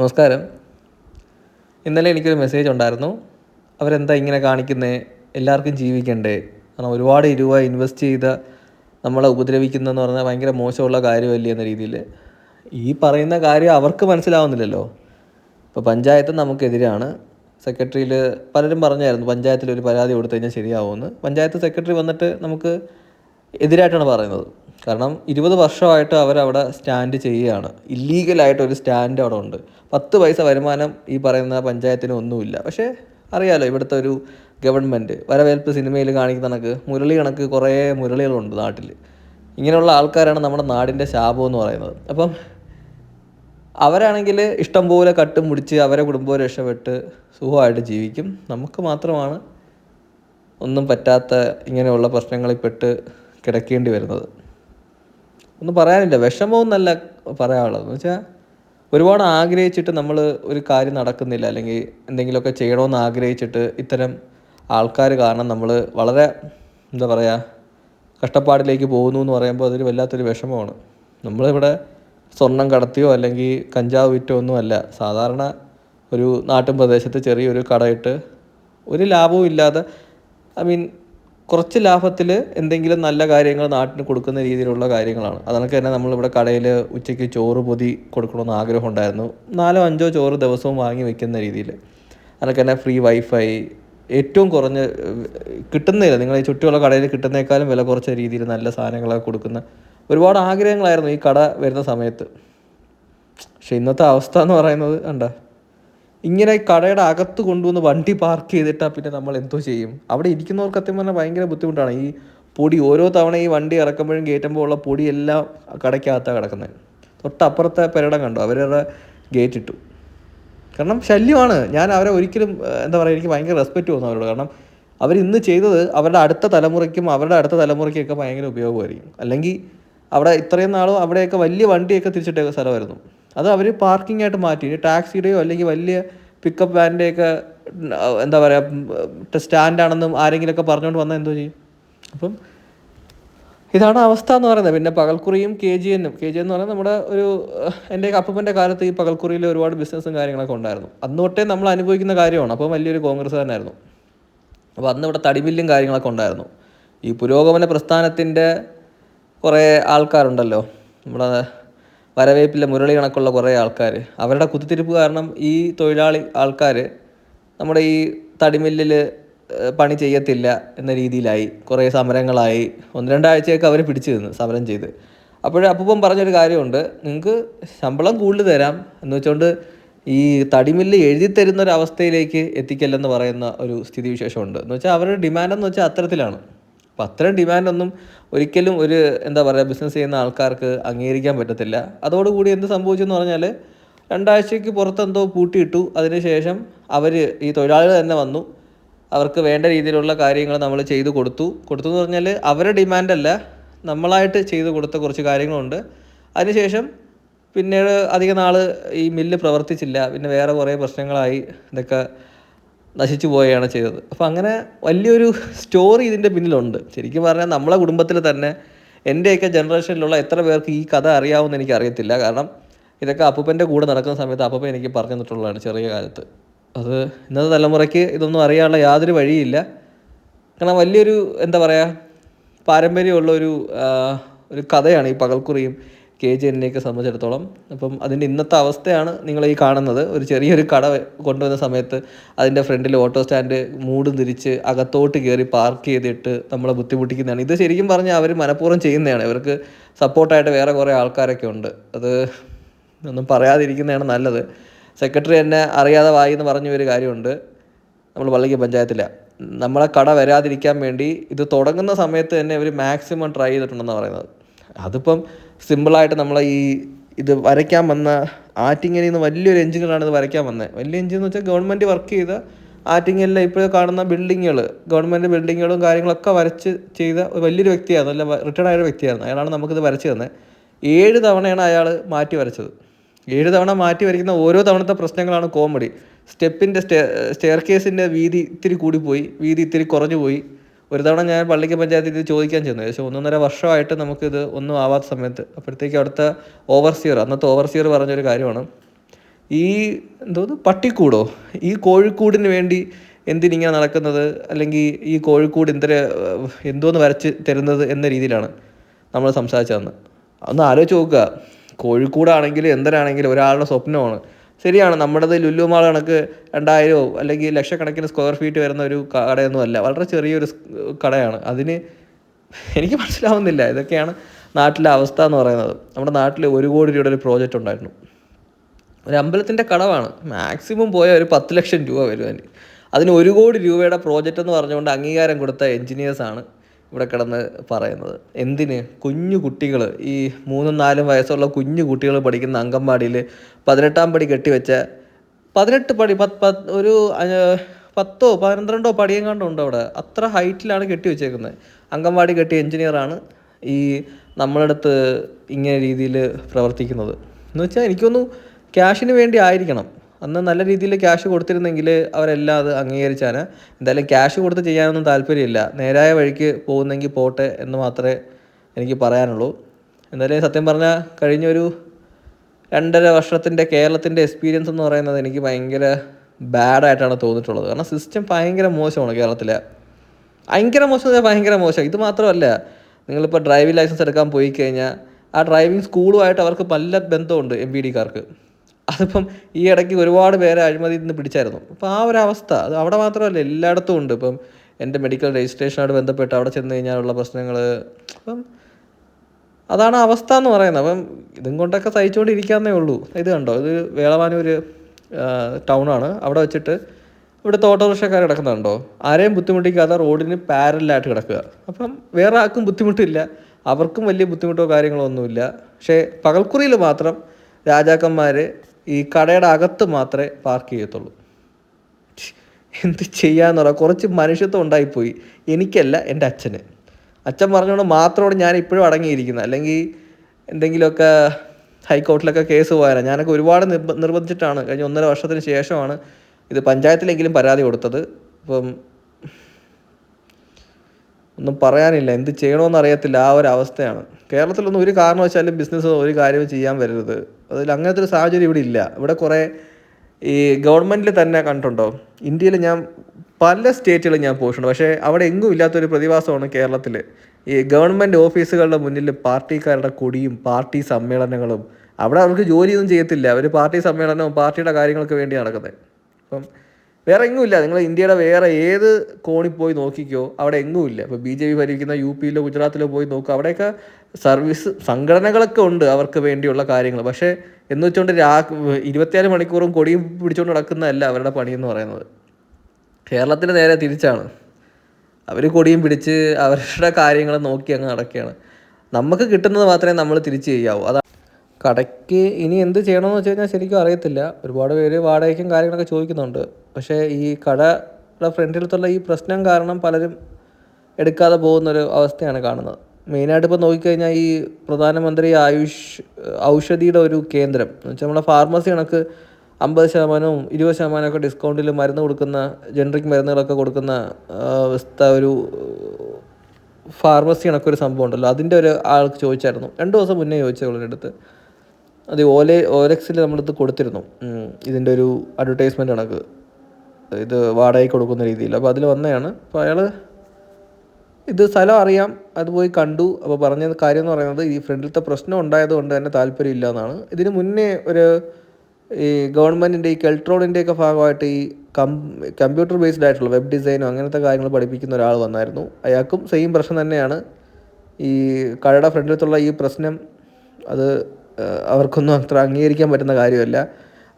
നമസ്കാരം. ഇന്നലെ എനിക്കൊരു മെസ്സേജ് ഉണ്ടായിരുന്നു. അവരെന്താ ഇങ്ങനെ കാണിക്കുന്നത് എല്ലാവർക്കും ജീവിക്കണ്ടേ? കാരണം ഒരുപാട് രൂപ ഇൻവെസ്റ്റ് ചെയ്ത നമ്മളെ ഉപദ്രവിക്കുന്നതെന്ന് പറഞ്ഞാൽ ഭയങ്കര മോശമുള്ള കാര്യമല്ലേ എന്ന രീതിയിൽ. ഈ പറയുന്ന കാര്യം അവർക്ക് മനസ്സിലാവുന്നില്ലല്ലോ. ഇപ്പോൾ പഞ്ചായത്ത് നമുക്കെതിരാണ്. സെക്രട്ടറിയിൽ പലരും പറഞ്ഞായിരുന്നു പഞ്ചായത്തിൽ ഒരു പരാതി കൊടുത്തു കഴിഞ്ഞാൽ ശരിയാവുമെന്ന്. പഞ്ചായത്ത് സെക്രട്ടറി വന്നിട്ട് നമുക്ക് എതിരായിട്ടാണ് പറയുന്നത്. കാരണം ഇരുപത് വർഷമായിട്ട് അവരവിടെ സ്റ്റാൻഡ് ചെയ്യുകയാണ്. ഇല്ലീഗലായിട്ട് ഒരു സ്റ്റാൻഡ് അവിടെ ഉണ്ട് പത്ത് പൈസ വരുമാനം ഈ പറയുന്ന പഞ്ചായത്തിന് ഒന്നുമില്ല. പക്ഷേ അറിയാലോ ഇവിടുത്തെ ഒരു ഗവൺമെന്റ്. വരവേൽപ്പ് സിനിമയിൽ കാണിക്കുന്ന കണക്ക് മുരളി കണക്ക് കുറേ മുരളികളുണ്ട് നാട്ടിൽ ഇങ്ങനെയുള്ള ആൾക്കാരാണ് നമ്മുടെ നാടിന്റെ ശാപം എന്ന് പറയുന്നത്. അപ്പം അവരാണെങ്കിൽ ഇഷ്ടം പോലെ കട്ടും മുടിച്ച് അവരെ കുടുംബവും രക്ഷപ്പെട്ട് സുഖമായിട്ട് ജീവിക്കും. നമുക്ക് മാത്രമാണ് ഒന്നും പറ്റാത്ത ഇങ്ങനെയുള്ള പ്രശ്നങ്ങളിൽപ്പെട്ട് കിടക്കേണ്ടി വരുന്നത്. ഒന്നും പറയാനില്ല. വിഷമമൊന്നല്ല പറയാനുള്ളത്. എന്ന് വെച്ചാൽ ഒരുപാട് ആഗ്രഹിച്ചിട്ട് നമ്മൾ ഒരു കാര്യം നടക്കുന്നില്ല. അല്ലെങ്കിൽ എന്തെങ്കിലുമൊക്കെ ചെയ്യണമെന്ന് ആഗ്രഹിച്ചിട്ട് ഇത്തരം ആൾക്കാർ കാരണം നമ്മൾ വളരെ എന്താ പറയുക കഷ്ടപ്പാടിലേക്ക് പോകുന്നു എന്ന് പറയുമ്പോൾ അതൊരു വല്ലാത്തൊരു വിഷമമാണ്. നമ്മളിവിടെ സ്വർണം കടത്തിയോ അല്ലെങ്കിൽ കഞ്ചാവ് വിറ്റോ ഒന്നും അല്ല. സാധാരണ ഒരു നാട്ടിൻ പ്രദേശത്ത് ചെറിയൊരു കടയിട്ട് ഒരു ലാഭവും ഇല്ലാതെ ഐ മീൻ കുറച്ച് ലാഭത്തിൽ എന്തെങ്കിലും നല്ല കാര്യങ്ങൾ നാട്ടിന് കൊടുക്കുന്ന രീതിയിലുള്ള കാര്യങ്ങളാണ്. അതൊക്കെ തന്നെ നമ്മളിവിടെ കടയിൽ ഉച്ചയ്ക്ക് ചോറ് പൊതി കൊടുക്കണമെന്ന് ആഗ്രഹം ഉണ്ടായിരുന്നു. നാലോ അഞ്ചോ ചോറ് ദിവസവും വാങ്ങി വെക്കുന്ന രീതിയിൽ അതൊക്കെ തന്നെ ഫ്രീ വൈഫൈ. ഏറ്റവും കുറഞ്ഞ കിട്ടുന്നില്ല. നിങ്ങൾ ഈ ചുറ്റുമുള്ള കടയിൽ കിട്ടുന്നേക്കാളും വില കുറച്ച രീതിയിൽ നല്ല സാധനങ്ങളൊക്കെ കൊടുക്കുന്ന ഒരുപാട് ആഗ്രഹങ്ങളായിരുന്നു ഈ കട വരുന്ന സമയത്ത്. പക്ഷെ ഇന്നത്തെ അവസ്ഥ എന്ന് പറയുന്നത് കണ്ട? ഇങ്ങനെ കടയുടെ അകത്ത് കൊണ്ടുവന്ന് വണ്ടി പാർക്ക് ചെയ്തിട്ടാൽ പിന്നെ നമ്മൾ എന്തോ ചെയ്യും. അവിടെ ഇരിക്കുന്നവർക്ക് സത്യം പറഞ്ഞാൽ ഭയങ്കര ബുദ്ധിമുട്ടാണ്. ഈ പൊടി ഓരോ തവണ ഈ വണ്ടി ഇറക്കുമ്പോഴും കയറ്റുമ്പോൾ ഉള്ള പൊടി എല്ലാം കടയ്ക്കകത്താണ് കിടക്കുന്നത് തൊട്ടപ്പുറത്തെ പെരടം കണ്ടു? അവരുടെ ഗേറ്റ് ഇട്ടു. കാരണം ശല്യമാണ്. ഞാൻ അവരെ ഒരിക്കലും എന്താ പറയുക എനിക്ക് ഭയങ്കര റെസ്പെക്റ്റ് തോന്നുന്നു അവരോട്. കാരണം അവർ ഇന്ന് ചെയ്തത് അവരുടെ അടുത്ത തലമുറയ്ക്കും അവരുടെ അടുത്ത തലമുറയ്ക്കൊക്കെ ഭയങ്കര ഉപയോഗമായിരിക്കും. അല്ലെങ്കിൽ അവിടെ ഇത്രയും നാളും അവിടെയൊക്കെ വലിയ വണ്ടിയൊക്കെ തിരിച്ചിട്ടേക്ക സ്ഥലമായിരുന്നു. അത് അവർ പാർക്കിംഗ് ആയിട്ട് മാറ്റി. ടാക്സിയുടെയോ അല്ലെങ്കിൽ വലിയ പിക്കപ്പ് വാനിന്റെയൊക്കെ എന്താ പറയുക സ്റ്റാൻഡാണെന്നും ആരെങ്കിലുമൊക്കെ പറഞ്ഞുകൊണ്ട് വന്നാൽ എന്തോ ചെയ്യും? അപ്പം ഇതാണ് അവസ്ഥ എന്ന് പറയുന്നത്. പിന്നെ പകൽക്കുറിയും കെ ജി എന്നും. കെ ജി എന്ന് പറയുന്നത് നമ്മുടെ ഒരു എന്റെ അപ്പന്റെ കാലത്ത് ഈ പകൽക്കുറിയിൽ ഒരുപാട് ബിസിനസ്സും കാര്യങ്ങളൊക്കെ ഉണ്ടായിരുന്നു. അന്ന് തൊട്ടേ നമ്മൾ അനുഭവിക്കുന്ന കാര്യമാണ്. അപ്പോൾ വലിയൊരു കോൺഗ്രസ് തന്നെയായിരുന്നു അപ്പോൾ അന്ന് ഇവിടെ തടിബില്ലും കാര്യങ്ങളൊക്കെ ഉണ്ടായിരുന്നു. ഈ പുരോഗമന പ്രസ്ഥാനത്തിന്റെ കുറേ ആൾക്കാരുണ്ടല്ലോ. നമ്മുടെ വരവേപ്പിലെ മുരളി കണക്കുള്ള കുറേ ആൾക്കാർ അവരുടെ കുത്തിത്തിരിപ്പ് കാരണം ഈ തൊഴിലാളി ആൾക്കാർ നമ്മുടെ ഈ തടിമില്ലിൽ പണി ചെയ്യത്തില്ല എന്ന രീതിയിലായി. കുറേ സമരങ്ങളായി. ഒന്ന് രണ്ടാഴ്ചയൊക്കെ അവർ പിടിച്ചു നിന്ന് സമരം ചെയ്ത്. അപ്പോഴേ അപ്പൂപ്പം പറഞ്ഞൊരു കാര്യമുണ്ട്. നിങ്ങൾക്ക് ശമ്പളം കൂടുതൽ തരാം എന്ന് വെച്ചുകൊണ്ട് ഈ തടിമില്ല് എഴുതി തരുന്ന ഒരു അവസ്ഥയിലേക്ക് എത്തിക്കല്ലെന്ന് പറയുന്ന ഒരു സ്ഥിതിവിശേഷമുണ്ട്. എന്ന് വെച്ചാൽ അവരുടെ ഡിമാൻഡ് എന്ന് വെച്ചാൽ അത്തരത്തിലാണ്. അപ്പം അത്തരം ഡിമാൻഡൊന്നും ഒരിക്കലും ഒരു എന്താ പറയുക ബിസിനസ് ചെയ്യുന്ന ആൾക്കാർക്ക് അംഗീകരിക്കാൻ പറ്റത്തില്ല. അതോടുകൂടി എന്ത് സംഭവിച്ചെന്ന് പറഞ്ഞാൽ രണ്ടാഴ്ചയ്ക്ക് പുറത്തെന്തോ പൂട്ടിയിട്ടു അതിനുശേഷം അവർ ഈ തൊഴിലാളികൾ തന്നെ വന്നു. അവർക്ക് വേണ്ട രീതിയിലുള്ള കാര്യങ്ങൾ നമ്മൾ ചെയ്തു കൊടുത്തു. കൊടുത്തു എന്ന് പറഞ്ഞാൽ അവരുടെ ഡിമാൻഡല്ല നമ്മളായിട്ട് ചെയ്തു കൊടുത്ത കുറച്ച് കാര്യങ്ങളുണ്ട്. അതിനുശേഷം പിന്നീട് അധിക നാൾ ഈ മില്ല് പ്രവർത്തിച്ചില്ല. പിന്നെ വേറെ കുറേ പ്രശ്നങ്ങളായി. ഇതൊക്കെ നശിച്ചു പോവുകയാണ് ചെയ്തത്. അപ്പോൾ അങ്ങനെ വലിയൊരു സ്റ്റോറി ഇതിന്റെ പിന്നിലുണ്ട്. ശരിക്കും പറഞ്ഞാൽ നമ്മളെ കുടുംബത്തിൽ തന്നെ എന്റെയൊക്കെ ജനറേഷനിലുള്ള എത്ര പേർക്ക് ഈ കഥ അറിയാവുമെന്ന് എനിക്ക് അറിയത്തില്ല കാരണം ഇതൊക്കെ അപ്പൂപ്പന്റെ കൂടെ നടക്കുന്ന സമയത്ത് അപ്പൂപ്പൻ എനിക്ക് പറഞ്ഞു തന്നിട്ടുള്ളതാണ് ചെറിയ കാലത്ത്. അത് ഇന്നത്തെ തലമുറയ്ക്ക് ഇതൊന്നും അറിയാനുള്ള യാതൊരു വഴിയില്ല. കാരണം വലിയൊരു എന്താ പറയുക പാരമ്പര്യമുള്ള ഒരു ഒരു കഥയാണ് ഈ പകൽക്കുറിയും കെ ജി എന്നിലേക്ക് സംബന്ധിച്ചിടത്തോളം. അപ്പം അതിന്റെ ഇന്നത്തെ അവസ്ഥയാണ് നിങ്ങൾ ഈ കാണുന്നത്. ഒരു ചെറിയൊരു കട കൊണ്ടുവന്ന സമയത്ത് അതിന്റെ ഫ്രണ്ടിൽ ഓട്ടോ സ്റ്റാൻഡ് മൂടും തിരിച്ച് അകത്തോട്ട് കയറി പാർക്ക് ചെയ്തിട്ട് നമ്മളെ ബുദ്ധിമുട്ടിക്കുന്നതാണ്. ഇത് ശരിക്കും പറഞ്ഞാൽ അവർ മനഃപൂർവം ചെയ്യുന്നതാണ്. ഇവർക്ക് സപ്പോർട്ടായിട്ട് വേറെ കുറേ ആൾക്കാരൊക്കെ ഉണ്ട്. അത് ഒന്നും പറയാതിരിക്കുന്നതാണ് നല്ലത്. സെക്രട്ടറി എന്നെ അറിയാതെ വായി എന്ന് പറഞ്ഞ ഒരു കാര്യമുണ്ട്. നമ്മൾ പള്ളിക്ക് പഞ്ചായത്തില്ല നമ്മളെ കട വരാതിരിക്കാൻ വേണ്ടി ഇത് തുടങ്ങുന്ന സമയത്ത് തന്നെ ഇവർ മാക്സിമം ട്രൈ ചെയ്തിട്ടുണ്ടെന്ന് പറയുന്നത്. അതിപ്പം സിമ്പിളായിട്ട് നമ്മൾ ഈ ഇത് വരയ്ക്കാൻ വന്ന ആറ്റിങ്ങലിൽ നിന്ന് വലിയൊരു എഞ്ചിനുകളാണ് ഇത് വരയ്ക്കാൻ വന്നത് വലിയ എഞ്ചിൻ എന്ന് വെച്ചാൽ ഗവൺമെന്റ് വർക്ക് ചെയ്ത ആറ്റിങ്ങലിലെ ഇപ്പോൾ കാണുന്ന ബിൽഡിങ്ങുകൾ ഗവൺമെന്റ് ബിൽഡിങ്ങുകളും കാര്യങ്ങളൊക്കെ വരച്ച് ചെയ്ത വലിയൊരു വ്യക്തിയായിരുന്നു അല്ല റിട്ടയർഡ് ആയൊരു വ്യക്തിയായിരുന്നു. അയാളാണ് നമുക്കിത് വരച്ച് തന്നത് ഏഴ് തവണയാണ് അയാൾ മാറ്റി വരച്ചത്. ഏഴ് തവണ മാറ്റി വരയ്ക്കുന്ന ഓരോ തവണത്തെ പ്രശ്നങ്ങളാണ് കോമഡി സ്റ്റെപ്പിന്റെ സ്റ്റെ സ്റ്റെയർ കേസിന്റെ വീതി ഇത്തിരി കൂടിപ്പോയി വീതി ഇത്തിരി കുറഞ്ഞു പോയി ഒരു തവണ ഞാൻ പള്ളിക്ക് പഞ്ചായത്തിൽ ഇത് ചോദിക്കാൻ ചെന്നു. ഏകദേശം ഒന്നൊന്നര വർഷമായിട്ട് നമുക്കിത് ഒന്നും ആവാത്ത സമയത്ത് അപ്പോഴത്തേക്ക് അവിടുത്തെ ഓവർസിയർ അന്നത്തെ ഓവർസിയർ പറഞ്ഞൊരു കാര്യമാണ്. ഈ എന്തോ പട്ടിക്കൂടോ? ഈ കോഴിക്കൂടിന് വേണ്ടി എന്തിനിങ്ങനെ നടക്കുന്നത്? അല്ലെങ്കിൽ ഈ കോഴിക്കൂട് എന്തര എന്തോന്ന് വരച്ച് തരുന്നത് എന്ന രീതിയിലാണ് നമ്മൾ സംസാരിച്ചതെന്ന്. ഒന്ന് ആലോചിച്ച് നോക്കുക. കോഴിക്കൂടാണെങ്കിലും എന്തരാണെങ്കിലും ഒരാളുടെ സ്വപ്നമാണ്. ശരിയാണ്. നമ്മുടേത് ലുലു മാൾ കണക്ക് രണ്ടായിരമോ അല്ലെങ്കിൽ ലക്ഷക്കണക്കിന് സ്ക്വയർ ഫീറ്റ് വരുന്ന ഒരു കടയൊന്നും അല്ല. വളരെ ചെറിയൊരു കടയാണ്. അതിന് എനിക്ക് മനസ്സിലാവുന്നില്ല. ഇതൊക്കെയാണ് നാട്ടിലെ അവസ്ഥ എന്ന് പറയുന്നത്. നമ്മുടെ നാട്ടിൽ ഒരു കോടി രൂപയുടെ ഒരു പ്രോജക്റ്റ് ഉണ്ടായിരുന്നു. ഒരു അമ്പലത്തിന്റെ കടവാണ്. മാക്സിമം പോയ ഒരു പത്ത് ലക്ഷം രൂപ വരും അതിന്. അതിന് ഒരു കോടി രൂപയുടെ പ്രോജക്റ്റ് എന്ന് പറഞ്ഞുകൊണ്ട് അംഗീകാരം കൊടുത്ത എൻജിനീയേഴ്സാണ് ഇവിടെ കിടന്ന് പറയുന്നത്. എന്തിന്? കുഞ്ഞു കുട്ടികൾ ഈ മൂന്നും നാലും വയസ്സുള്ള കുഞ്ഞു കുട്ടികൾ പഠിക്കുന്ന അംഗൻവാടിയിൽ പതിനെട്ടാം പടി കെട്ടിവെച്ച പതിനെട്ട് പടി പത്ത് ഒരു പത്തോ പന്ത്രണ്ടോ പടിയെങ്ങാണ്ടോ ഉണ്ട് അവിടെ. അത്ര ഹൈറ്റിലാണ് കെട്ടി വെച്ചേക്കുന്നത് അംഗൻവാടി കെട്ടിയ എഞ്ചിനീയറാണ് ഈ നമ്മളടുത്ത് ഇങ്ങനെ രീതിയിൽ പ്രവർത്തിക്കുന്നത്. എന്ന് വെച്ചാൽ എനിക്കൊന്നു ക്യാഷിന് വേണ്ടി ആയിരിക്കണം. അന്ന് നല്ല രീതിയിൽ ക്യാഷ് കൊടുത്തിരുന്നെങ്കിൽ അവരെല്ലാം അത് അംഗീകരിച്ചാണ്. എന്തായാലും ക്യാഷ് കൊടുത്ത് ചെയ്യാനൊന്നും താല്പര്യമില്ല. നേരായ വഴിക്ക് പോകുന്നെങ്കിൽ പോട്ടെ എന്ന് മാത്രമേ എനിക്ക് പറയാനുള്ളൂ. എന്തായാലും സത്യം പറഞ്ഞാൽ കഴിഞ്ഞൊരു രണ്ടര വർഷത്തിന്റെ കേരളത്തിന്റെ എക്സ്പീരിയൻസ് എന്ന് പറയുന്നത് എനിക്ക് ഭയങ്കര ബാഡായിട്ടാണ് തോന്നിയിട്ടുള്ളത്. കാരണം സിസ്റ്റം ഭയങ്കര മോശമാണ് കേരളത്തിലെ. ഭയങ്കര മോശം ഭയങ്കര മോശം. ഇത് മാത്രമല്ല നിങ്ങളിപ്പോൾ ഡ്രൈവിംഗ് ലൈസൻസ് എടുക്കാൻ പോയി കഴിഞ്ഞാൽ ആ ഡ്രൈവിംഗ് സ്കൂളുമായിട്ട് അവർക്ക് നല്ല ബന്ധമുണ്ട് എം ബി ഡിക്കാർക്ക് അതിപ്പം ഈ ഇടയ്ക്ക് ഒരുപാട് പേരെ അഴിമതിയിൽ നിന്ന് പിടിച്ചായിരുന്നു. അപ്പോൾ ആ ഒരു അവസ്ഥ അത് അവിടെ മാത്രമല്ല എല്ലായിടത്തും ഉണ്ട്. ഇപ്പം എന്റെ മെഡിക്കൽ രജിസ്ട്രേഷനോട് ബന്ധപ്പെട്ട് അവിടെ ചെന്ന് കഴിഞ്ഞാലുള്ള പ്രശ്നങ്ങൾ അപ്പം അതാണ് അവസ്ഥ എന്ന് പറയുന്നത്. അപ്പം ഇതും കൊണ്ടൊക്കെ സഹിച്ചുകൊണ്ടിരിക്കാന്നേ ഉള്ളൂ. ഇത് കണ്ടോ? ഇത് വേളവാനൂർ ടൗണാണ്. അവിടെ വെച്ചിട്ട് ഇവിടുത്തെ ഓട്ടോറിക്ഷക്കാർ കിടക്കുന്നുണ്ടോ ആരെയും ബുദ്ധിമുട്ടിക്കാതെ റോഡിന് പാരലായിട്ട് കിടക്കുക. അപ്പം വേറെ ആർക്കും ബുദ്ധിമുട്ടില്ല. അവർക്കും വലിയ ബുദ്ധിമുട്ടോ കാര്യങ്ങളോ ഒന്നുമില്ല. പക്ഷേ പകൽക്കുറിയിൽ മാത്രം രാജാക്കന്മാർ ഈ കടയുടെ അകത്ത് മാത്രമേ പാർക്ക് ചെയ്യത്തുള്ളൂ. എന്ത് ചെയ്യാന്ന് പറയാം കുറച്ച് മനുഷ്യത്വം ഉണ്ടായിപ്പോയി. എനിക്കല്ല എന്റെ അച്ഛന്. അച്ഛൻ പറഞ്ഞുകൊണ്ട് മാത്രമാണ് ഞാൻ ഇപ്പോഴും അടങ്ങിയിരിക്കുന്നത്. അല്ലെങ്കിൽ എന്തെങ്കിലുമൊക്കെ ഹൈക്കോർട്ടിലൊക്കെ കേസ് പോയാലും. ഞാനൊക്കെ ഒരുപാട് നിർബ നിർബന്ധിച്ചിട്ടാണ്. കഴിഞ്ഞ ഒന്നര വർഷത്തിന് ശേഷമാണ് ഇത് പഞ്ചായത്തിലെങ്കിലും പരാതി കൊടുത്തത്. അപ്പം ഒന്നും പറയാനില്ല. എന്ത് ചെയ്യണമെന്ന് അറിയത്തില്ല. ആ ഒരു അവസ്ഥയാണ്. കേരളത്തിലൊന്നും ഒരു കാരണവശാലും ബിസിനസ് ഒരു കാര്യവും ചെയ്യാൻ വരരുത്. അതിൽ അങ്ങനത്തെ ഒരു സാഹചര്യം ഇവിടെ ഇല്ല. ഇവിടെ കുറേ ഈ ഗവൺമെന്റിൽ തന്നെ കണ്ടിട്ടുണ്ടോ? ഇന്ത്യയിൽ ഞാൻ പല സ്റ്റേറ്റുകളും ഞാൻ പോയിട്ടുണ്ട്. പക്ഷേ അവിടെ എങ്ങും ഇല്ലാത്തൊരു പ്രതിഭാസമാണ് കേരളത്തിൽ ഈ ഗവൺമെന്റ് ഓഫീസുകളുടെ മുന്നിൽ പാർട്ടിക്കാരുടെ കൊടിയും പാർട്ടി സമ്മേളനങ്ങളും. അവിടെ അവർക്ക് ജോലിയൊന്നും ചെയ്യത്തില്ല. അവർ പാർട്ടി സമ്മേളനവും പാർട്ടിയുടെ കാര്യങ്ങൾക്ക് വേണ്ടി നടക്കുന്നത്. അപ്പം വേറെ എങ്ങും ഇല്ല. നിങ്ങൾ ഇന്ത്യയുടെ വേറെ ഏത് കോണിൽ പോയി നോക്കിക്കോ അവിടെ എങ്ങുമില്ല ഇപ്പോൾ ബി ജെ പി ഭരിക്കുന്ന യു പിയിലോ ഗുജറാത്തിലോ പോയി നോക്കുക അവിടെയൊക്കെ സർവീസ് സംഘടനകളൊക്കെ ഉണ്ട് അവർക്ക് വേണ്ടിയുള്ള കാര്യങ്ങൾ പക്ഷേ എന്ന് വെച്ചുകൊണ്ട് രാ ഇരുപത്തിനാല് മണിക്കൂറും കൊടിയും പിടിച്ചുകൊണ്ട് നടക്കുന്നതല്ല അവരുടെ പണിയെന്ന് പറയുന്നത്. കേരളത്തിന് നേരെ തിരിച്ചാണ്. അവർ കൊടിയും പിടിച്ച് അവരുടെ കാര്യങ്ങൾ നോക്കി അങ്ങ് നടക്കുകയാണ്. നമുക്ക് കിട്ടുന്നത് മാത്രമേ നമ്മൾ തിരിച്ച് ചെയ്യാവൂ. അതാണ് കടയ്ക്ക് ഇനി എന്ത് ചെയ്യണമെന്ന് വെച്ച് കഴിഞ്ഞാൽ ശരിക്കും അറിയത്തില്ല. ഒരുപാട് പേര് വാടകയ്ക്കും കാര്യങ്ങളൊക്കെ ചോദിക്കുന്നുണ്ട്. പക്ഷേ ഈ കടയുടെ ഫ്രണ്ടിലത്തുള്ള ഈ പ്രശ്നം കാരണം പലരും എടുക്കാതെ പോകുന്നൊരു അവസ്ഥയാണ് കാണുന്നത്. മെയിനായിട്ട് ഇപ്പോൾ നോക്കിക്കഴിഞ്ഞാൽ ഈ പ്രധാനമന്ത്രി ആയുഷ് ഔഷധിയുടെ ഒരു കേന്ദ്രം. എന്ന് വെച്ചാൽ നമ്മുടെ ഫാർമസി കണക്ക് അമ്പത് ശതമാനവും ഇരുപത് ശതമാനമൊക്കെ ഡിസ്കൗണ്ടിൽ മരുന്ന് കൊടുക്കുന്ന ജനറിക് മരുന്നുകളൊക്കെ കൊടുക്കുന്ന അവസ്ഥ ഒരു ഫാർമസി കണക്കൊരു സംഭവം ഉണ്ടല്ലോ. അതിന്റെ ഒരു ആൾക്ക് ചോദിച്ചായിരുന്നു. രണ്ട് ദിവസം മുന്നേ ചോദിച്ചത് അടുത്ത്. അത് ഓലെ ഓലക്സിൽ നമ്മളത് കൊടുത്തിരുന്നു. ഇതിന്റെ ഒരു അഡ്വർടൈസ്മെന്റ് കണക്ക്. ഇത് വാടകയ്ക്ക് കൊടുക്കുന്ന രീതിയിൽ. അപ്പോൾ അതിൽ വന്നതാണ് അപ്പോൾ അയാൾ ഇത് സ്ഥലം അറിയാം അത് പോയി കണ്ടു. അപ്പോൾ പറഞ്ഞ കാര്യം എന്ന് പറയുന്നത് ഈ ഫ്രണ്ടിലത്തെ പ്രശ്നം ഉണ്ടായത് കൊണ്ട് തന്നെ താല്പര്യമില്ല എന്നാണ്. ഇതിന് മുന്നേ ഒരു ഈ ഗവൺമെന്റിന്റെ ഈ കെൽട്രോണിന്റെ ഒക്കെ ഭാഗമായിട്ട് ഈ കം കമ്പ്യൂട്ടർ ബേസ്ഡ് ആയിട്ടുള്ള വെബ് ഡിസൈനോ അങ്ങനത്തെ കാര്യങ്ങൾ പഠിപ്പിക്കുന്ന ഒരാൾ വന്നായിരുന്നു. അയാൾക്കും സെയിം പ്രശ്നം തന്നെയാണ്. ഈ കടയുടെ ഫ്രണ്ടിലത്തുള്ള ഈ പ്രശ്നം അത് അവർക്കൊന്നും അത്ര അംഗീകരിക്കാൻ പറ്റുന്ന കാര്യമല്ല.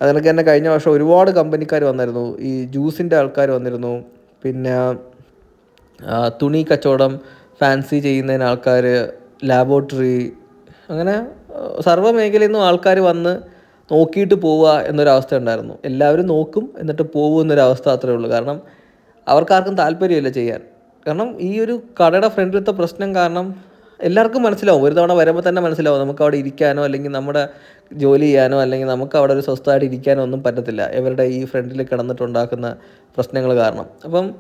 അതിനൊക്കെ തന്നെ കഴിഞ്ഞ വർഷം ഒരുപാട് കമ്പനിക്കാർ വന്നിരുന്നു. ഈ ജ്യൂസിന്റെ ആൾക്കാർ വന്നിരുന്നു. പിന്നെ തുണി കച്ചവടം ഫാൻസി ചെയ്യുന്നതിന് ആൾക്കാർ ലാബോറട്ടറി അങ്ങനെ സർവ മേഖലയിൽ നിന്നും ആൾക്കാർ വന്ന് നോക്കിയിട്ട് പോവുക എന്നൊരവസ്ഥ ഉണ്ടായിരുന്നു. എല്ലാവരും നോക്കും എന്നിട്ട് പോകും എന്നൊരവസ്ഥ അത്രേ ഉള്ളൂ. കാരണം അവർക്കാർക്കും താല്പര്യമില്ല ചെയ്യാൻ. കാരണം ഈ ഒരു കടയുടെ ഫ്രണ്ടിലത്തെ പ്രശ്നം കാരണം എല്ലാവർക്കും മനസ്സിലാവും. ഒരു തവണ വരുമ്പോൾ തന്നെ മനസ്സിലാവും. നമുക്ക് അവിടെ ഇരിക്കാനോ അല്ലെങ്കിൽ നമ്മുടെ ജോലി ചെയ്യാനോ അല്ലെങ്കിൽ നമുക്ക് അവിടെ ഒരു സ്വസ്ഥമായിട്ട് ഇരിക്കാനോ ഒന്നും പറ്റത്തില്ല. ഇവരുടെ ഈ ഫ്രണ്ടിൽ കിടന്നിട്ടുണ്ടാക്കുന്ന പ്രശ്നങ്ങൾ കാരണം. അപ്പം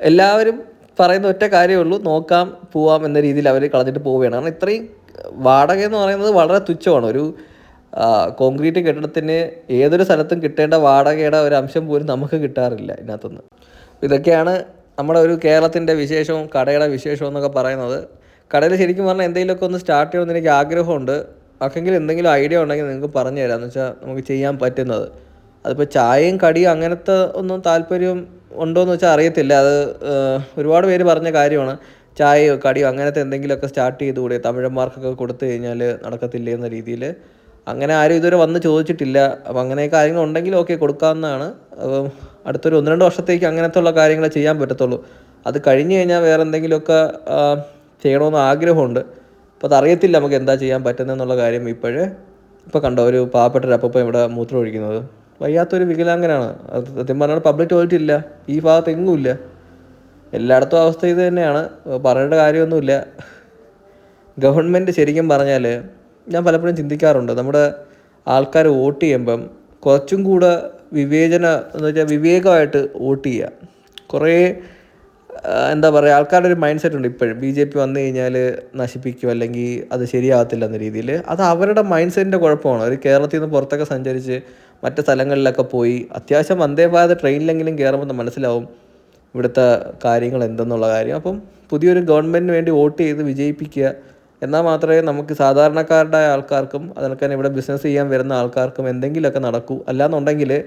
എല്ലാവരും പറയുന്ന ഒറ്റ കാര്യമേ ഉള്ളൂ. നോക്കാം പോവാം എന്ന രീതിയിൽ അവർ കളഞ്ഞിട്ട് പോവുകയാണ്. കാരണം ഇത്രയും വാടക എന്ന് പറയുന്നത് വളരെ തുച്ഛമാണ്. ഒരു കോൺക്രീറ്റ് കെട്ടിടത്തിന് ഏതൊരു സ്ഥലത്തും കിട്ടേണ്ട വാടകയുടെ ഒരു അംശം പോലും നമുക്ക് കിട്ടാറില്ല ഇതിനകത്തുനിന്ന്. ഇതൊക്കെയാണ് നമ്മുടെ ഒരു കേരളത്തിന്റെ വിശേഷവും കടയുടെ വിശേഷവും എന്നൊക്കെ പറയുന്നത്. കടയിൽ ശരിക്കും പറഞ്ഞാൽ എന്തെങ്കിലുമൊക്കെ ഒന്ന് സ്റ്റാർട്ട് ചെയ്യണമെന്ന് എനിക്ക് ആഗ്രഹമുണ്ട്. ആർക്കെങ്കിലും എന്തെങ്കിലും ഐഡിയ ഉണ്ടെങ്കിൽ നിങ്ങൾക്ക് പറഞ്ഞു തരാം. എന്ന് വെച്ചാൽ നമുക്ക് ചെയ്യാൻ പറ്റുന്നത്. അതിപ്പോൾ ചായയും കടിയും അങ്ങനത്തെ ഒന്നും താല്പര്യം ഉണ്ടോയെന്ന് വെച്ചാൽ അറിയത്തില്ല. അത് ഒരുപാട് പേര് പറഞ്ഞ കാര്യമാണ്. ചായയോ കടിയോ അങ്ങനത്തെ എന്തെങ്കിലുമൊക്കെ സ്റ്റാർട്ട് ചെയ്തുകൂടെ? തമിഴന്മാർക്കൊക്കെ കൊടുത്തു കഴിഞ്ഞാൽ നടക്കത്തില്ല എന്ന രീതിയിൽ. അങ്ങനെ ആരും ഇതുവരെ വന്ന് ചോദിച്ചിട്ടില്ല. അപ്പോൾ അങ്ങനെ കാര്യങ്ങൾ ഉണ്ടെങ്കിൽ ഓക്കെ കൊടുക്കാവുന്നതാണ്. അപ്പം അടുത്തൊരു ഒന്ന് രണ്ട് വർഷത്തേക്ക് അങ്ങനത്തെ ഉള്ള കാര്യങ്ങൾ ചെയ്യാൻ പറ്റത്തുള്ളൂ. അത് കഴിഞ്ഞ് കഴിഞ്ഞാൽ വേറെ എന്തെങ്കിലുമൊക്കെ ചെയ്യണമെന്ന് ആഗ്രഹമുണ്ട്. അപ്പോൾ അതറിയത്തില്ല നമുക്ക് എന്താ ചെയ്യാൻ പറ്റുന്നതെന്നുള്ള കാര്യം ഇപ്പോഴേ. ഇപ്പോൾ കണ്ട ഒരു പാവപ്പെട്ട അപ്പം ഇവിടെ മൂത്രം ഒഴിക്കുന്നത് വയ്യാത്തൊരു വികലാംഗനാണ്. സത്യം പറഞ്ഞാൽ പബ്ലിക് ടോയ്ലറ്റ് ഇല്ല. ഈ ഭാഗത്ത് എങ്ങുമില്ല എല്ലായിടത്തും അവസ്ഥ ഇത് തന്നെയാണ്. പറയേണ്ട കാര്യമൊന്നുമില്ല. ഗവൺമെന്റ് ശരിക്കും പറഞ്ഞാൽ ഞാൻ പലപ്പോഴും ചിന്തിക്കാറുണ്ട്. നമ്മുടെ ആൾക്കാർ വോട്ട് ചെയ്യുമ്പം കുറച്ചും കൂടെ വിവേചന എന്ന് വെച്ചാൽ വിവേകമായിട്ട് വോട്ട് ചെയ്യുക. കുറേ എന്താ പറയുക ആൾക്കാരുടെ ഒരു മൈൻഡ് സെറ്റ് ഉണ്ട് ഇപ്പോഴും. ബി ജെ പി വന്നു കഴിഞ്ഞാൽ നശിപ്പിക്കും അല്ലെങ്കിൽ അത് ശരിയാകത്തില്ല എന്ന രീതിയിൽ അത് അവരുടെ മൈൻഡ് സെറ്റിന്റെ കുഴപ്പമാണ്. ഒരു കേരളത്തിൽ നിന്ന് പുറത്തൊക്കെ സഞ്ചരിച്ച് മറ്റ് സ്ഥലങ്ങളിലൊക്കെ പോയി അത്യാവശ്യം വന്ദേ ഭാരത് ട്രെയിനിലെങ്കിലും കയറുമ്പോൾ മനസ്സിലാവും ഇവിടുത്തെ കാര്യങ്ങൾ എന്തെന്നുള്ള കാര്യം. അപ്പം പുതിയൊരു ഗവൺമെന്റിന് വേണ്ടി വോട്ട് ചെയ്ത് വിജയിപ്പിക്കുക എന്നാൽ മാത്രമേ നമുക്ക് സാധാരണക്കാരുടെ ആൾക്കാർക്കും അതിനൊക്കെ ഇവിടെ ബിസിനസ് ചെയ്യാൻ വരുന്ന ആൾക്കാർക്കും എന്തെങ്കിലുമൊക്കെ നടക്കൂ. അല്ലാന്നുണ്ടെങ്കിൽ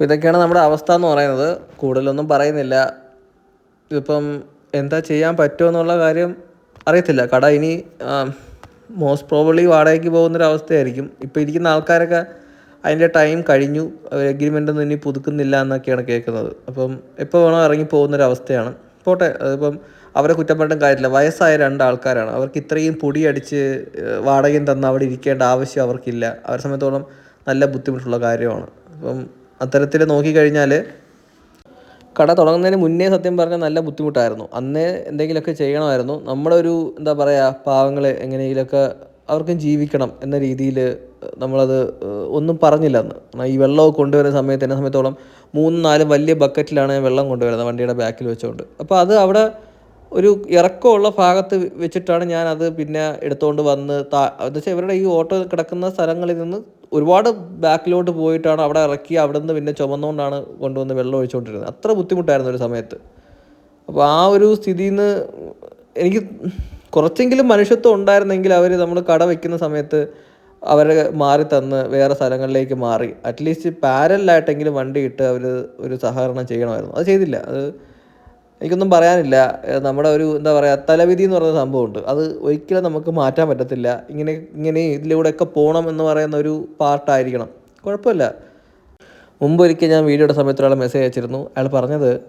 ഇതൊക്കെയാണ് നമ്മുടെ അവസ്ഥ എന്ന് പറയുന്നത്. കൂടുതലൊന്നും പറയുന്നില്ല. ഇതിപ്പം എന്താ ചെയ്യാൻ പറ്റുമോ എന്നുള്ള കാര്യം അറിയത്തില്ല. കട ഇനി മോസ്റ്റ് പ്രോബബ്ലി വാടകയ്ക്ക് പോകുന്നൊരവസ്ഥയായിരിക്കും. ഇപ്പോൾ ഇരിക്കുന്ന ആൾക്കാരൊക്കെ അതിന്റെ ടൈം കഴിഞ്ഞു. എഗ്രിമെന്റ് ഒന്നും ഇനി പുതുക്കുന്നില്ല എന്നൊക്കെയാണ് കേൾക്കുന്നത്. അപ്പം എപ്പോൾ വേണോ ഇറങ്ങി പോകുന്നൊരവസ്ഥയാണ്. പോട്ടെ അതിപ്പം അവരെ കുറ്റം കാര്യമില്ല. വയസ്സായ രണ്ട് ആൾക്കാരാണ് അവർക്ക് ഇത്രയും പൊടിയടിച്ച് വാടകയും തന്ന അവിടെ ഇരിക്കേണ്ട ആവശ്യം അവർക്കില്ല. അവരെ സംബന്ധിച്ചോളം നല്ല ബുദ്ധിമുട്ടുള്ള കാര്യമാണ്. അപ്പം അത്തരത്തിൽ നോക്കിക്കഴിഞ്ഞാൽ കട തുടങ്ങുന്നതിന് മുന്നേ സത്യം പറഞ്ഞാൽ നല്ല ബുദ്ധിമുട്ടായിരുന്നു. അന്നേ എന്തെങ്കിലുമൊക്കെ ചെയ്യണമായിരുന്നു. നമ്മുടെ ഒരു എന്താ പറയുക പാവങ്ങൾ എങ്ങനെയെങ്കിലുമൊക്കെ അവർക്കും ജീവിക്കണം എന്ന രീതിയിൽ നമ്മളത് ഒന്നും പറഞ്ഞില്ല അന്ന്. ഈ വെള്ളമൊക്കെ കൊണ്ടുവരുന്ന സമയത്ത് എന്നെ സമയത്തോളം മൂന്നും നാലും വലിയ ബക്കറ്റിലാണ് ഞാൻ വെള്ളം കൊണ്ടുവരുന്നത് വണ്ടിയുടെ ബാക്കിൽ വെച്ചുകൊണ്ട് അപ്പോൾ അത് അവിടെ ഒരു ഇറക്കമുള്ള ഭാഗത്ത് വെച്ചിട്ടാണ് ഞാനത് പിന്നെ എടുത്തുകൊണ്ട് വന്ന് താ എന്ന് വെച്ചാൽ ഇവരുടെ ഈ ഓട്ടോ കിടക്കുന്ന സ്ഥലങ്ങളിൽ നിന്ന് ഒരുപാട് ബാക്കിലോട്ട് പോയിട്ടാണ് അവിടെ ഇറക്കി അവിടെ നിന്ന് പിന്നെ ചുമന്നുകൊണ്ടാണ് കൊണ്ടുവന്ന് വെള്ളം ഒഴിച്ചുകൊണ്ടിരുന്നത്. അത്ര ബുദ്ധിമുട്ടായിരുന്നു ഒരു സമയത്ത്. അപ്പോൾ ആ ഒരു സ്ഥിതിയിൽ നിന്ന് എനിക്ക് കുറച്ചെങ്കിലും മനുഷ്യത്വം ഉണ്ടായിരുന്നെങ്കിൽ അവർ നമ്മൾ കട വയ്ക്കുന്ന സമയത്ത് അവരെ മാറി തന്ന് വേറെ സ്ഥലങ്ങളിലേക്ക് മാറി. അറ്റ്ലീസ്റ്റ് പാരലായിട്ടെങ്കിലും വണ്ടി ഇട്ട് അവർ ഒരു സഹകരണം ചെയ്യണമായിരുന്നു. അത് ചെയ്തില്ല. അത് എനിക്കൊന്നും പറയാനില്ല. നമ്മുടെ ഒരു എന്താ പറയുക തലവിധി എന്ന് പറയുന്ന സംഭവമുണ്ട്. അത് ഒരിക്കലും നമുക്ക് മാറ്റാൻ പറ്റത്തില്ല. ഇങ്ങനെ ഇങ്ങനെ ഇതിലൂടെയൊക്കെ പോകണം എന്ന് പറയുന്ന ഒരു പാർട്ടായിരിക്കണം. കുഴപ്പമില്ല. മുമ്പ് ഒരിക്കൽ ഞാൻ വീഡിയോയുടെ സമയത്ത് ഒരാൾ മെസ്സേജ് അയച്ചിരുന്നു. അയാൾ പറഞ്ഞത്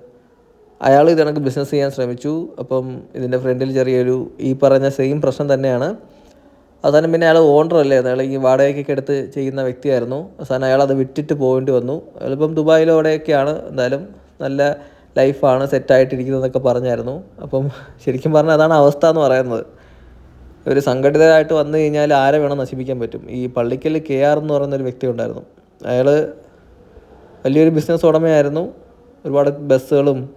അയാൾ ഇത് കണക്ക് ബിസിനസ് ചെയ്യാൻ ശ്രമിച്ചു. അപ്പം ഇതിന്റെ ഫ്രണ്ടിൽ ചെറിയൊരു ഈ പറഞ്ഞ സെയിം പ്രശ്നം തന്നെയാണ്. അവസാനം പിന്നെ അയാൾ ഓണർ അല്ലേ? അയാൾ ഈ വാടകയ്ക്കൊക്കെ എടുത്ത് ചെയ്യുന്ന വ്യക്തിയായിരുന്നു. അവസാനം അയാൾ അത് വിറ്റിട്ട് പോകേണ്ടി വന്നു. അയാളിപ്പം ദുബായിലോടെയൊക്കെയാണ് എന്തായാലും നല്ല ലൈഫാണ് സെറ്റായിട്ടിരിക്കുന്നതെന്നൊക്കെ പറഞ്ഞായിരുന്നു. അപ്പം ശരിക്കും പറഞ്ഞാൽ അതാണ് അവസ്ഥ എന്ന് പറയുന്നത്. ഒരു സംഘടിതരായിട്ട് വന്നു കഴിഞ്ഞാൽ ആരെ വേണം നശിപ്പിക്കാൻ പറ്റും? ഈ പള്ളിക്കൽ കെ ആർ എന്ന് പറയുന്ന ഒരു വ്യക്തി ഉണ്ടായിരുന്നു. അയാൾ വലിയൊരു ബിസിനസ് ഉടമയായിരുന്നു. ഒരുപാട് ബസ്സുകളും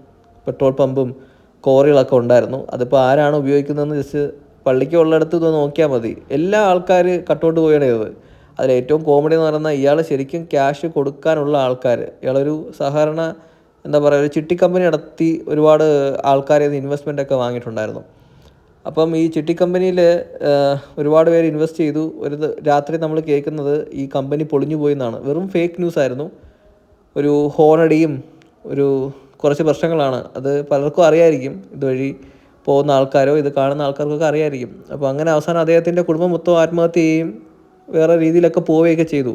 പെട്രോൾ പമ്പും കോറികളൊക്കെ ഉണ്ടായിരുന്നു. അതിപ്പോൾ ആരാണ് ഉപയോഗിക്കുന്നതെന്ന് ജസ്റ്റ് പള്ളിക്ക് ഉള്ളിടത്ത് ഇത് നോക്കിയാൽ മതി. എല്ലാ ആൾക്കാർ കട്ടോട്ട് പോയാണ് ചെയ്തത്. അതിൽ ഏറ്റവും കോമഡി എന്ന് പറയുന്നത് ഇയാൾ ശരിക്കും ക്യാഷ് കൊടുക്കാനുള്ള ആൾക്കാർ ഇയാളൊരു സഹകരണ എന്താ പറയുക ഒരു ചിട്ടി കമ്പനി നടത്തി ഒരുപാട് ആൾക്കാരെ ഇൻവെസ്റ്റ്മെന്റ് ഒക്കെ വാങ്ങിയിട്ടുണ്ടായിരുന്നു. അപ്പം ഈ ചിട്ടി കമ്പനിയിൽ ഒരുപാട് പേര് ഇൻവെസ്റ്റ് ചെയ്തു. ഒരു രാത്രി നമ്മൾ കേൾക്കുന്നത് ഈ കമ്പനി പൊളിഞ്ഞു പോയി എന്നാണ് വെറും ഫേക്ക് ന്യൂസ് ആയിരുന്നു. ഒരു ഹോണടിയും ഒരു കുറച്ച് പ്രശ്നങ്ങളാണ്. അത് പലർക്കും അറിയായിരിക്കും. ഇതുവഴി പോകുന്ന ആൾക്കാരോ ഇത് കാണുന്ന ആൾക്കാർക്കൊക്കെ അറിയായിരിക്കും. അപ്പോൾ അങ്ങനെ അവസാനം അദ്ദേഹത്തിന്റെ കുടുംബം മൊത്തം ആത്മഹത്യ ചെയ്യുകയും വേറെ രീതിയിലൊക്കെ പോവുകയൊക്കെ ചെയ്തു.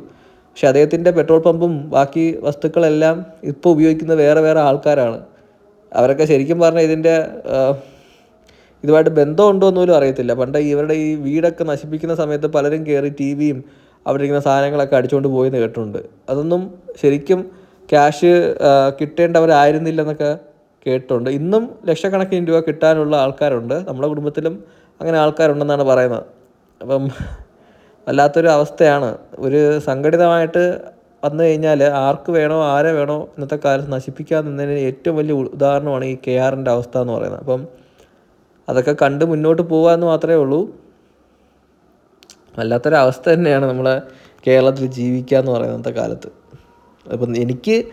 പക്ഷെ അദ്ദേഹത്തിന്റെ പെട്രോൾ പമ്പും ബാക്കി വസ്തുക്കളെല്ലാം ഇപ്പോൾ ഉപയോഗിക്കുന്ന വേറെ വേറെ ആൾക്കാരാണ്. അവരൊക്കെ ശരിക്കും പറഞ്ഞാൽ ഇതിന്റെ ഇതുമായിട്ട് ബന്ധമുണ്ടോ എന്ന് പോലും അറിയത്തില്ല. പണ്ട് ഇവരുടെ ഈ വീടൊക്കെ നശിപ്പിക്കുന്ന സമയത്ത് പലരും കയറി ടി വിയും അവിടെ ഇരിക്കുന്ന സാധനങ്ങളൊക്കെ അടിച്ചുകൊണ്ട് പോയെന്ന് കേട്ടിട്ടുണ്ട്. അതൊന്നും ശരിക്കും ക്യാഷ് കിട്ടേണ്ടവരായിരുന്നില്ലെന്നൊക്കെ കേട്ടിട്ടുണ്ട്. ഇന്നും ലക്ഷക്കണക്കിന് രൂപ കിട്ടാനുള്ള ആൾക്കാരുണ്ട്. നമ്മുടെ കുടുംബത്തിലും അങ്ങനെ ആൾക്കാരുണ്ടെന്നാണ് പറയുന്നത്. അപ്പം വല്ലാത്തൊരു അവസ്ഥയാണ്. ഒരു സംഘടിതമായിട്ട് വന്നു കഴിഞ്ഞാൽ ആർക്ക് വേണോ ആരെ വേണോ ഇന്നത്തെ കാലത്ത് നശിപ്പിക്കാൻ ഏറ്റവും വലിയ ഉദാഹരണമാണ് ഈ കെ ആറിന്റെ അവസ്ഥ എന്ന് പറയുന്നത്. അപ്പം അതൊക്കെ കണ്ട് മുന്നോട്ട് പോകുക എന്ന് മാത്രമേ ഉള്ളൂ. വല്ലാത്തൊരവസ്ഥ തന്നെയാണ് നമ്മളെ കേരളത്തിൽ ജീവിക്കുക എന്ന് പറയുന്നത് ഇന്നത്തെ കാലത്ത്. അപ്പം എനിക്ക്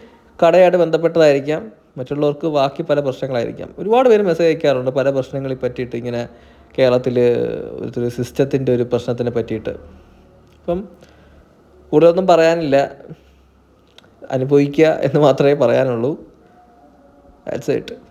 കടയായിട്ട് ബന്ധപ്പെട്ടതായിരിക്കാം. മറ്റുള്ളവർക്ക് ബാക്കി പല പ്രശ്നങ്ങളായിരിക്കാം. ഒരുപാട് പേര് മെസ്സേജ് അയക്കാറുണ്ട്. പല പ്രശ്നങ്ങളെ പറ്റിയിട്ട് ഇങ്ങനെ കേരളത്തിൽ ഒരു സിസ്റ്റത്തിന്റെ ഒരു പ്രശ്നത്തിനെ പറ്റിയിട്ട്. അപ്പം കൂടുതലൊന്നും പറയാനില്ല. അനുഭവിക്കുക എന്ന് മാത്രമേ പറയാനുള്ളൂ. That's it